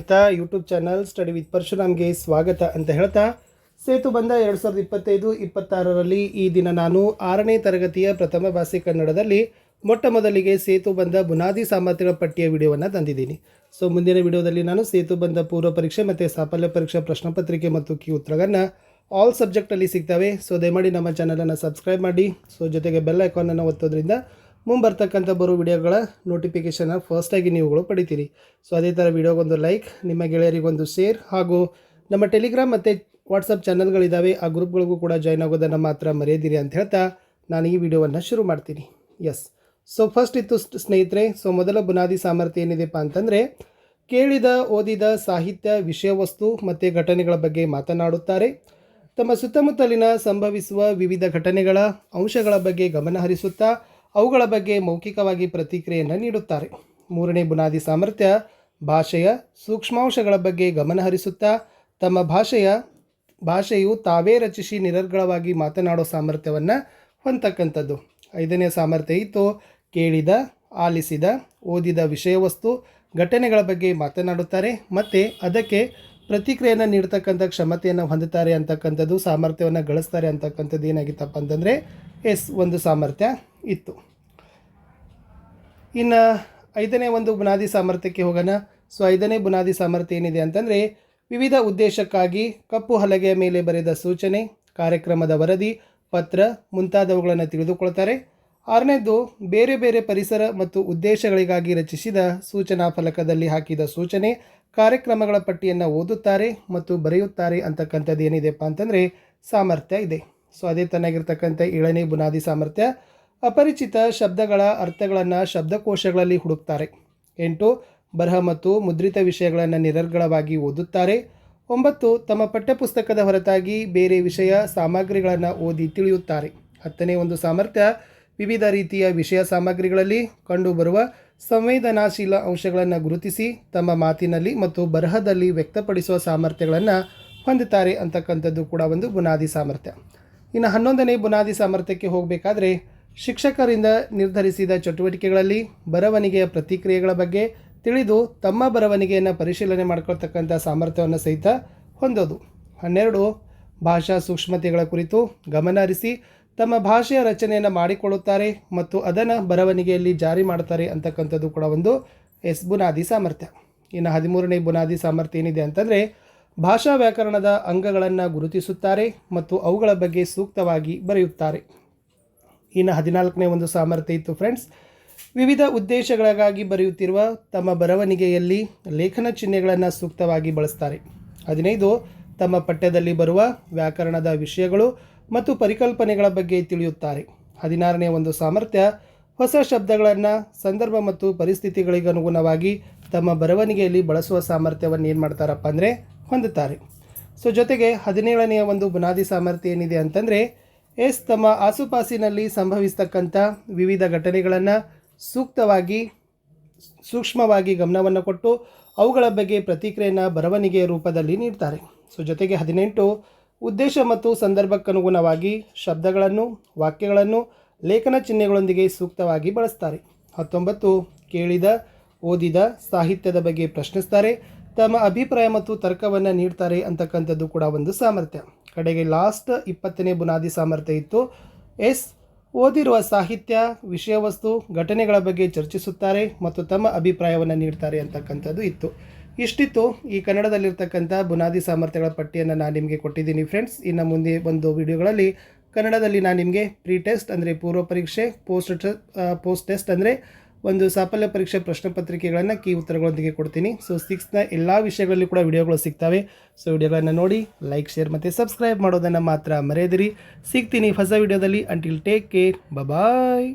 ಅಂತ YouTube channel study with ಪರಶುರಾಮ್ಗೆ ಸ್ವಾಗತ ಅಂತ ಹೇಳ್ತಾ, ಸೇತು ಬಂದ ಎರಡು ಸಾವಿರದ ಇಪ್ಪತ್ತೈದು, ಇಪ್ಪತ್ತಾರರಲ್ಲಿ ಈ ದಿನ ನಾನು ಆರನೇ ತರಗತಿಯ ಪ್ರಥಮ ಭಾಷೆ ಕನ್ನಡದಲ್ಲಿ ಮೊಟ್ಟ ಮೊದಲಿಗೆ ಸೇತು ಬಂದ ಬುನಾದಿ ಸಾಮರ್ಥ್ಯಗಳ ಪಟ್ಟಿಯ ವಿಡಿಯೋವನ್ನು ತಂದಿದ್ದೀನಿ. ಸೊ ಮುಂದಿನ ವಿಡಿಯೋದಲ್ಲಿ ನಾನು ಸೇತು ಬಂದ ಪೂರ್ವ ಪರೀಕ್ಷೆ ಮತ್ತು ಸಾಫಲ್ಯ ಪರೀಕ್ಷಾ ಪ್ರಶ್ನಪತ್ರಿಕೆ ಮತ್ತು ಕಿ ಉತ್ತರಗಳನ್ನು ಆಲ್ ಸಬ್ಜೆಕ್ಟಲ್ಲಿ ಸಿಗ್ತವೆ. ಸೊ ದಯಮಾಡಿ ನಮ್ಮ ಚಾನಲನ್ನು ಸಬ್ಸ್ಕ್ರೈಬ್ ಮಾಡಿ. ಸೊ ಜೊತೆಗೆ ಬೆಲ್ ಐಕಾನನ್ನು ಒತ್ತೋದ್ರಿಂದ ಮುಂಬರ್ತಕ್ಕಂಥ ಬರೋ ವಿಡಿಯೋಗಳ ನೋಟಿಫಿಕೇಷನ್ನ ಫಸ್ಟಾಗಿ ನೀವುಗಳು ಪಡಿತೀರಿ. ಸೊ ಅದೇ ಥರ ವಿಡಿಯೋಗೊಂದು ಲೈಕ್ ನಿಮ್ಮ ಗೆಳೆಯರಿಗೊಂದು ಶೇರ್ ಹಾಗೂ ನಮ್ಮ ಟೆಲಿಗ್ರಾಮ್ ಮತ್ತು ವಾಟ್ಸಪ್ ಚಾನಲ್ಗಳಿದ್ದಾವೆ ಆ ಗ್ರೂಪ್ಗಳಿಗೂ ಕೂಡ ಜಾಯ್ನ್ ಆಗೋದನ್ನು ಮಾತ್ರ ಮರೆಯದಿರಿ ಅಂತ ಹೇಳ್ತಾ ನಾನು ಈ ವಿಡಿಯೋವನ್ನು ಶುರು ಮಾಡ್ತೀನಿ. ಎಸ್ ಸೊ ಫಸ್ಟ್ ಇತ್ತು ಸ್ನೇಹಿತರೆ ಸೊ ಮೊದಲ ಬುನಾದಿ ಸಾಮರ್ಥ್ಯ ಏನಿದೆಪ್ಪ ಅಂತಂದರೆ, ಕೇಳಿದ, ಓದಿದ ಸಾಹಿತ್ಯ, ವಿಷಯ ವಸ್ತು ಮತ್ತು ಘಟನೆಗಳ ಬಗ್ಗೆ ಮಾತನಾಡುತ್ತಾರೆ. ತಮ್ಮ ಸುತ್ತಮುತ್ತಲಿನ ಸಂಭವಿಸುವ ವಿವಿಧ ಘಟನೆಗಳ, ಅಂಶಗಳ ಬಗ್ಗೆ ಗಮನ ಹರಿಸುತ್ತಾ ಅವುಗಳ ಬಗ್ಗೆ ಮೌಖಿಕವಾಗಿ ಪ್ರತಿಕ್ರಿಯೆಯನ್ನು ನೀಡುತ್ತಾರೆ. ಮೂರನೇ ಬುನಾದಿ ಸಾಮರ್ಥ್ಯ, ಭಾಷೆಯ ಸೂಕ್ಷ್ಮಾಂಶಗಳ ಬಗ್ಗೆ ಗಮನಹರಿಸುತ್ತಾ ತಮ್ಮ ಭಾಷೆಯ, ಭಾಷೆಯು ತಾವೇ ರಚಿಸಿ ನಿರರ್ಗಳವಾಗಿ ಮಾತನಾಡೋ ಸಾಮರ್ಥ್ಯವನ್ನು ಹೊಂದತಕ್ಕಂಥದ್ದು. ಐದನೇ ಸಾಮರ್ಥ್ಯ ಇತ್ತು, ಕೇಳಿದ, ಆಲಿಸಿದ, ಓದಿದ ವಿಷಯವಸ್ತು ಘಟನೆಗಳ ಬಗ್ಗೆ ಮಾತನಾಡುತ್ತಾರೆ, ಮತ್ತು ಅದಕ್ಕೆ ಪ್ರತಿಕ್ರಿಯೆಯನ್ನು ನೀಡ್ತಕ್ಕಂಥ ಕ್ಷಮತೆಯನ್ನು ಹೊಂದುತ್ತಾರೆ ಅಂತಕ್ಕಂಥದ್ದು, ಸಾಮರ್ಥ್ಯವನ್ನು ಗಳಿಸ್ತಾರೆ ಅಂತಕ್ಕಂಥದ್ದು ಏನಾಗಿತ್ತಪ್ಪ ಅಂತಂದರೆ, ಎಸ್ ಒಂದು ಸಾಮರ್ಥ್ಯ ಇತ್ತು. ಇನ್ನು ಐದನೇ ಒಂದು ಬುನಾದಿ ಸಾಮರ್ಥ್ಯಕ್ಕೆ ಹೋಗೋಣ. ಸೊ ಐದನೇ ಬುನಾದಿ ಸಾಮರ್ಥ್ಯ ಏನಿದೆ ಅಂತಂದರೆ ವಿವಿಧ ಉದ್ದೇಶಕ್ಕಾಗಿ ಕಪ್ಪು ಹಲಗೆಯ ಮೇಲೆ ಬರೆದ ಸೂಚನೆ, ಕಾರ್ಯಕ್ರಮದ ವರದಿ, ಪತ್ರ ಮುಂತಾದವುಗಳನ್ನು ತಿಳಿದುಕೊಳ್ತಾರೆ. ಆರನೇದು, ಬೇರೆ ಬೇರೆ ಪರಿಸರ ಮತ್ತು ಉದ್ದೇಶಗಳಿಗಾಗಿ ರಚಿಸಿದ ಸೂಚನಾ ಫಲಕದಲ್ಲಿ ಹಾಕಿದ ಸೂಚನೆ, ಕಾರ್ಯಕ್ರಮಗಳ ಪಟ್ಟಿಯನ್ನು ಓದುತ್ತಾರೆ ಮತ್ತು ಬರೆಯುತ್ತಾರೆ ಅಂತಕ್ಕಂಥದ್ದು ಏನಿದೆಪ್ಪ ಅಂತಂದರೆ ಸಾಮರ್ಥ್ಯ ಇದೆ. ಸೊ ಅದೇ ತನ್ನಾಗಿರ್ತಕ್ಕಂಥ ಏಳನೇ ಬುನಾದಿ ಸಾಮರ್ಥ್ಯ. ಅಪರಿಚಿತ ಶಬ್ದಗಳ ಅರ್ಥಗಳನ್ನು ಶಬ್ದಕೋಶಗಳಲ್ಲಿ ಹುಡುಕ್ತಾರೆ. ಎಂಟು, ಬರಹ ಮತ್ತು ಮುದ್ರಿತ ವಿಷಯಗಳನ್ನು ನಿರರ್ಗಳವಾಗಿ ಓದುತ್ತಾರೆ. ಒಂಬತ್ತು, ತಮ್ಮ ಪಠ್ಯಪುಸ್ತಕದ ಹೊರತಾಗಿ ಬೇರೆ ವಿಷಯ ಸಾಮಗ್ರಿಗಳನ್ನು ಓದಿ ತಿಳಿಯುತ್ತಾರೆ. ಹತ್ತನೇ ಒಂದು ಸಾಮರ್ಥ್ಯ, ವಿವಿಧ ರೀತಿಯ ವಿಷಯ ಸಾಮಗ್ರಿಗಳಲ್ಲಿ ಕಂಡುಬರುವ ಸಂವೇದನಾಶೀಲ ಅಂಶಗಳನ್ನು ಗುರುತಿಸಿ ತಮ್ಮ ಮಾತಿನಲ್ಲಿ ಮತ್ತು ಬರಹದಲ್ಲಿ ವ್ಯಕ್ತಪಡಿಸುವ ಸಾಮರ್ಥ್ಯಗಳನ್ನು ಹೊಂದುತ್ತಾರೆ ಅಂತಕ್ಕಂಥದ್ದು ಕೂಡ ಒಂದು ಬುನಾದಿ ಸಾಮರ್ಥ್ಯ. ಇನ್ನು ಹನ್ನೊಂದನೇ ಬುನಾದಿ ಸಾಮರ್ಥ್ಯಕ್ಕೆ ಹೋಗಬೇಕಾದ್ರೆ ಶಿಕ್ಷಕರಿಂದ ನಿರ್ಧರಿಸಿದ ಚಟುವಟಿಕೆಗಳಲ್ಲಿ ಬರವಣಿಗೆಯ ಪ್ರತಿಕ್ರಿಯೆಗಳ ಬಗ್ಗೆ ತಿಳಿದು ತಮ್ಮ ಬರವಣಿಗೆಯನ್ನು ಪರಿಶೀಲನೆ ಮಾಡ್ಕೊಳ್ತಕ್ಕಂಥ ಸಾಮರ್ಥ್ಯವನ್ನು ಸಹಿತ ಹೊಂದೋದು. ಹನ್ನೆರಡು, ಭಾಷಾ ಸೂಕ್ಷ್ಮತೆಗಳ ಕುರಿತು ಗಮನ ಹರಿಸಿ ತಮ್ಮ ಭಾಷೆಯ ರಚನೆಯನ್ನು ಮಾಡಿಕೊಳ್ಳುತ್ತಾರೆ ಮತ್ತು ಅದನ್ನು ಬರವಣಿಗೆಯಲ್ಲಿ ಜಾರಿ ಮಾಡ್ತಾರೆ ಅಂತಕ್ಕಂಥದ್ದು ಕೂಡ ಒಂದು ಎಸ್ ಬುನಾದಿ ಸಾಮರ್ಥ್ಯ. ಇನ್ನು ಹದಿಮೂರನೇ ಬುನಾದಿ ಸಾಮರ್ಥ್ಯ ಏನಿದೆ ಅಂತಂದರೆ ಭಾಷಾ ವ್ಯಾಕರಣದ ಅಂಗಗಳನ್ನು ಗುರುತಿಸುತ್ತಾರೆ ಮತ್ತು ಅವುಗಳ ಬಗ್ಗೆ ಸೂಕ್ತವಾಗಿ ಬರೆಯುತ್ತಾರೆ. ಇನ್ನು ಹದಿನಾಲ್ಕನೇ ಒಂದು ಸಾಮರ್ಥ್ಯ ಇತ್ತು ಫ್ರೆಂಡ್ಸ್. ವಿವಿಧ ಉದ್ದೇಶಗಳಿಗಾಗಿ ಬರೆಯುತ್ತಿರುವ ತಮ್ಮ ಬರವಣಿಗೆಯಲ್ಲಿ ಲೇಖನ ಚಿಹ್ನೆಗಳನ್ನು ಸೂಕ್ತವಾಗಿ ಬಳಸ್ತಾರೆ. ಹದಿನೈದು, ತಮ್ಮ ಪಠ್ಯದಲ್ಲಿ ಬರುವ ವ್ಯಾಕರಣದ ವಿಷಯಗಳು ಮತ್ತು ಪರಿಕಲ್ಪನೆಗಳ ಬಗ್ಗೆ ತಿಳಿಯುತ್ತಾರೆ. ಹದಿನಾರನೇ ಒಂದು ಸಾಮರ್ಥ್ಯ, ಹೊಸ ಶಬ್ದಗಳನ್ನು, ಸಂದರ್ಭ ಮತ್ತು ಪರಿಸ್ಥಿತಿಗಳಿಗೆ ಅನುಗುಣವಾಗಿ ತಮ್ಮ ಬರವಣಿಗೆಯಲ್ಲಿ ಬಳಸುವ ಸಾಮರ್ಥ್ಯವನ್ನು ಏನು ಮಾಡ್ತಾರಪ್ಪ ಅಂದರೆ ಹೊಂದುತ್ತಾರೆ. ಸೊ ಜೊತೆಗೆ ಹದಿನೇಳನೆಯ ಒಂದು ಬುನಾದಿ ಸಾಮರ್ಥ್ಯ ಏನಿದೆ ಅಂತಂದರೆ ಎಸ್ ತಮ್ಮ ಆಸುಪಾಸಿನಲ್ಲಿ ಸಂಭವಿಸ್ತಕ್ಕಂಥ ವಿವಿಧ ಘಟನೆಗಳನ್ನು ಸೂಕ್ತವಾಗಿ, ಸೂಕ್ಷ್ಮವಾಗಿ ಗಮನವನ್ನು ಕೊಟ್ಟು ಅವುಗಳ ಬಗ್ಗೆ ಪ್ರತಿಕ್ರಿಯೆಯನ್ನು ಬರವಣಿಗೆಯ ರೂಪದಲ್ಲಿ ನೀಡ್ತಾರೆ. ಸೊ, ಜೊತೆಗೆ ಹದಿನೆಂಟು ಉದ್ದೇಶ ಮತ್ತು ಸಂದರ್ಭಕ್ಕನುಗುಣವಾಗಿ ಶಬ್ದಗಳನ್ನು, ವಾಕ್ಯಗಳನ್ನು, ಲೇಖನ ಚಿಹ್ನೆಗಳೊಂದಿಗೆ ಸೂಕ್ತವಾಗಿ ಬಳಸ್ತಾರೆ. ಹತ್ತೊಂಬತ್ತು, ಕೇಳಿದ, ಓದಿದ ಸಾಹಿತ್ಯದ ಬಗ್ಗೆ ಪ್ರಶ್ನಿಸ್ತಾರೆ. ತಮ್ಮ ಅಭಿಪ್ರಾಯ ಮತ್ತು ತರ್ಕವನ್ನು ನೀಡ್ತಾರೆ ಅಂತಕ್ಕಂಥದ್ದು ಕೂಡ ಒಂದು ಸಾಮರ್ಥ್ಯ. ಕಡೆಗೆ ಲಾಸ್ಟ್ ಇಪ್ಪತ್ತನೇ ಬುನಾದಿ ಸಾಮರ್ಥ್ಯ ಇತ್ತು. ಎಸ್ ಓದಿರುವ ಸಾಹಿತ್ಯ ವಿಷಯವಸ್ತು ಘಟನೆಗಳ ಬಗ್ಗೆ ಚರ್ಚಿಸುತ್ತಾರೆ ಮತ್ತು ತಮ್ಮ ಅಭಿಪ್ರಾಯವನ್ನು ನೀಡ್ತಾರೆ ಅಂತಕ್ಕಂಥದ್ದು ಇತ್ತು. ಇಷ್ಟಿತ್ತು. ಈ ಕನ್ನಡದಲ್ಲಿರ್ತಕ್ಕಂಥ ಬುನಾದಿ ಸಾಮರ್ಥ್ಯಗಳ ಪಟ್ಟಿಯನ್ನು ನಾನು ನಿಮಗೆ ಕೊಟ್ಟಿದ್ದೀನಿ ಫ್ರೆಂಡ್ಸ್. ಇನ್ನು ಮುಂದೆ ಒಂದು ವಿಡಿಯೋಗಳಲ್ಲಿ ಕನ್ನಡದಲ್ಲಿ ನಾನು ನಿಮಗೆ ಪ್ರೀ ಟೆಸ್ಟ್ ಅಂದರೆ ಪೂರ್ವ ಪರೀಕ್ಷೆ ಪೋಸ್ಟ್ ಪೋಸ್ಟ್ ಟೆಸ್ಟ್ ಅಂದರೆ ಒಂದು ಸಾಫಲ್ಯ ಪರೀಕ್ಷೆ ಪ್ರಶ್ನೆ ಪತ್ರಿಕೆಗಳನ್ನು ಕೀ ಉತ್ತರಗಳೊಂದಿಗೆ ಕೊಡ್ತೀನಿ. ಸೊ ಸಿಕ್ಸ್ನ ಎಲ್ಲ ವಿಷಯಗಳಲ್ಲಿ ಕೂಡ ವಿಡಿಯೋಗಳು ಸಿಗ್ತವೆ. ಸೊ ವಿಡಿಯೋಗಳನ್ನು ನೋಡಿ ಲೈಕ್ ಶೇರ್ ಮತ್ತು ಸಬ್ಸ್ಕ್ರೈಬ್ ಮಾಡೋದನ್ನು ಮಾತ್ರ ಮರೆಯದಿರಿ. ಸಿಗ್ತೀನಿ ಹೊಸ ವಿಡಿಯೋದಲ್ಲಿ. Until take care bye